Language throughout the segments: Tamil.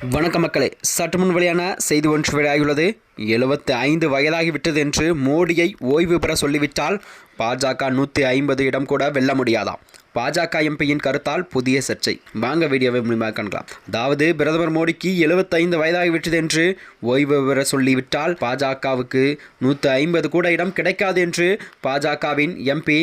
வணக்க மக்களே சற்று முன் வெளியான செய்தி ஒன்று வெளியாகியுள்ளது. எழுபத்தி ஐந்து வயதாகிவிட்டது என்று மோடியை ஓய்வு பெற சொல்லிவிட்டால் பாஜக நூற்றி ஐம்பது இடம் கூட வெல்ல முடியாதாம் பாஜக எம்பியின் கருத்தால் புதிய சர்ச்சை. வாங்க வீடியோவை மூலியமாக காணலாம் அதாவது பிரதமர் மோடிக்கு எழுபத்தைந்து வயதாகிவிட்டது என்று ஓய்வு பெற சொல்லிவிட்டால் பாஜகவுக்கு நூற்றி ஐம்பது கூட இடம் கிடைக்காது என்று பாஜகவின் எம்பி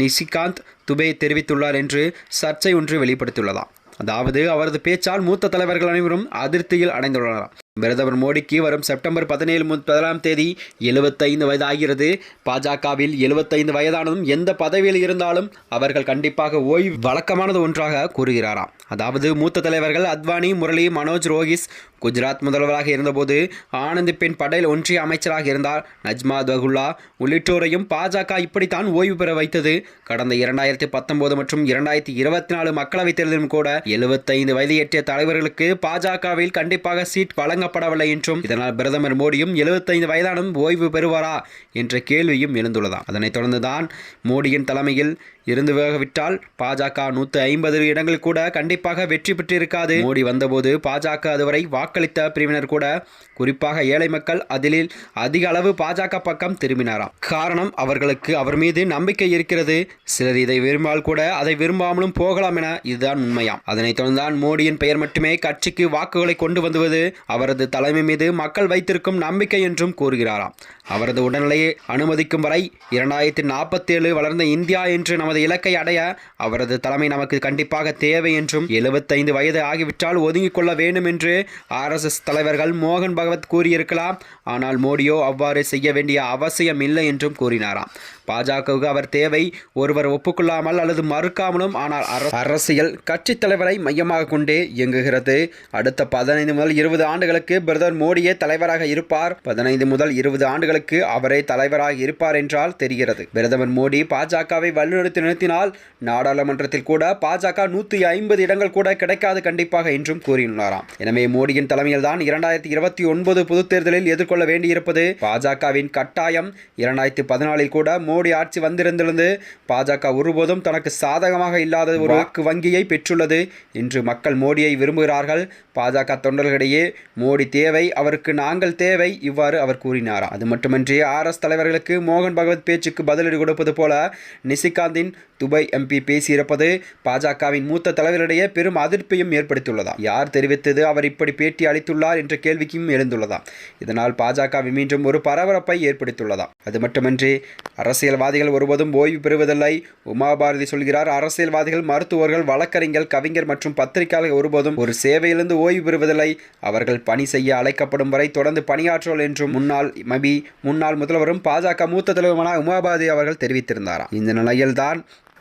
நிஷிகாந்த் துபே தெரிவித்துள்ளார் என்று சர்ச்சை ஒன்று வெளிப்படுத்தியுள்ளதாம். அதாவது அவரது பேச்சால் மூத்த தலைவர்கள் அனைவரும் அதிருப்தியில் அடைந்துள்ளனர். பிரதமர் மோடிக்கு வரும் செப்டம்பர் பதினேழு முதலாம் தேதி எழுபத்தைந்து வயதாகிறது. பாஜகவில் எழுபத்தைந்து வயதானதும் எந்த பதவியில் இருந்தாலும் அவர்கள் கண்டிப்பாக ஓய்வு வழக்கமானது ஒன்றாக கூறுகிறாராம். அதாவது மூத்த தலைவர்கள் அத்வானி முரளி மனோஜ் ரோஹிஸ் குஜராத் முதல்வராக இருந்தபோது ஆனந்த் பென் படேல் ஒன்றிய அமைச்சராக இருந்தார். நஜ்மா தகுல்லா உள்ளிட்டோரையும் பாஜக இப்படித்தான் ஓய்வு பெற வைத்தது. கடந்த இரண்டாயிரத்தி பத்தொன்பது மற்றும் இரண்டாயிரத்தி இருபத்தி நாலு மக்களவைத் தேர்தலும் கூட எழுபத்தைந்து வயது எட்டிய தலைவர்களுக்கு பாஜகவில் கண்டிப்பாக சீட் வழங்கப்படவில்லை என்றும் இதனால் பிரதமர் மோடியும் எழுபத்தைந்து வயதானும் ஓய்வு பெறுவாரா என்ற கேள்வியும் எழுந்துள்ளதாம். அதனைத் தொடர்ந்துதான் மோடியின் தலைமையில் இருந்து விட்டால் பாஜக நூற்றி ஐம்பது இடங்கள் கூட கண்டிப்பாக வெற்றி பெற்றிருக்காது. மோடி வந்தபோது பாஜக அதுவரை வாக்களித்த பிரிவினர் கூட குறிப்பாக ஏழை மக்கள் அதிலில் அதிக அளவு பாஜக பக்கம் திரும்பினாராம். காரணம் அவர்களுக்கு அவர் மீது நம்பிக்கை இருக்கிறது. சிலர் இதை விரும்பால் கூட அதை விரும்பாமலும் போகலாம் என இதுதான் உண்மையாம். அதனைத் தொடர்ந்தான் மோடியின் பெயர் மட்டுமே கட்சிக்கு வாக்குகளை கொண்டு வந்துவது அவரது தலைமை மீது மக்கள் வைத்திருக்கும் நம்பிக்கை என்றும் கூறுகிறாராம். அவரது உடல்நிலையை அனுமதிக்கும் வரை இரண்டாயிரத்தி நாற்பத்தி ஏழு வளர்ந்த இந்தியா என்று நமது இலக்கை அடைய அவரது தலைமை நமக்கு கண்டிப்பாக தேவை என்றும் எழுபத்தைந்து வயது ஆகிவிட்டால் ஒதுங்கிக் கொள்ள வேண்டும் என்று ஆர்எஸ்எஸ் தலைவர்கள் மோகன் பகவத் கூறியிருக்கலாம். ஆனால் மோடியோ அவ்வாறு செய்ய வேண்டிய அவசியம் இல்லை என்றும் கூறினாராம். பாஜகவுக்கு அவர் தேவை. ஒருவர் ஒப்புக்கொள்ளாமல் அல்லது மறுக்காமலும் ஆனால் அரசியல் கட்சி தலைவரை மையமாக கொண்டே இயங்குகிறது. அடுத்த பதினைந்து முதல் இருபது ஆண்டுகளுக்கு பிரதமர் மோடியே தலைவராக இருப்பார். பதினைந்து முதல் இருபது ஆண்டுகளுக்கு அவரே தலைவராக இருப்பார் என்றால் தெரிகிறது. பிரதமர் மோடி பாஜகவை வழிநடத்தி நிறுத்தினால் நாடாளுமன்றத்தில் கூட பாஜக நூற்றி ஐம்பது இடங்கள் கூட கிடைக்காது கண்டிப்பாக என்றும் கூறியுள்ளாராம். எனவே மோடியின் தலைமையில் தான் இரண்டாயிரத்தி இருபத்தி ஒன்பது பொதுத் தேர்தலில் எதிர்கொள்ள வேண்டியிருப்பது. பாஜகவின் கட்டாயம் இரண்டாயிரத்தி பதினாலில் கூட மோடி ஆட்சி வந்திருந்திருந்து பாஜக ஒருபோதும் தனக்கு சாதகமாக இல்லாத ஒரு வாக்கு வங்கியை பெற்றுள்ளது. இன்று மக்கள் மோடியை விரும்புகிறார்கள். பாஜக தொண்டர்களிடையே மோடி தேவை அவருக்கு நாங்கள் தேவை இவ்வாறு அவர் கூறினாராம் அது மட்டுமன்றி ஆர்எஸ் தலைவர்களுக்கு மோகன் பகவத் பேச்சுக்கு பதிலடி கொடுப்பது போல நிசிகாந்தின் துபை எம்பி பேசியிருப்பது பாஜகவின் மூத்த தலைவரிடையே பெரும் அதிர்ப்பையும் ஏற்படுத்தியுள்ளதா யார் தெரிவித்தது அவர் இப்படி பேட்டி அளித்துள்ளார் என்ற கேள்விக்கும் எழுந்துள்ளதா இதனால் பாஜக மீண்டும் ஒரு பரபரப்பை ஏற்படுத்தியுள்ளதா அது மட்டுமன்றி அரசியல்வாதிகள் ஒருபோதும் ஓய்வு பெறுவதில்லை. உமாபாரதி சொல்கிறார் அரசியல்வாதிகள் மருத்துவர்கள் வழக்கறிஞர் கவிஞர் மற்றும் பத்திரிகையாளர்கள் ஒருபோதும் ஒரு சேவையிலிருந்து ஓய்வு பெறுவதில்லை. அவர்கள் பணி செய்ய அழைக்கப்படும் வரை தொடர்ந்து பணியாற்றுவோம் என்றும் முன்னாள் மபி முன்னாள் முதல்வரும் பாஜக மூத்த தலைவருமான உமாபாரதி அவர்கள் தெரிவித்திருந்தாராம். இந்த நிலையில்தான்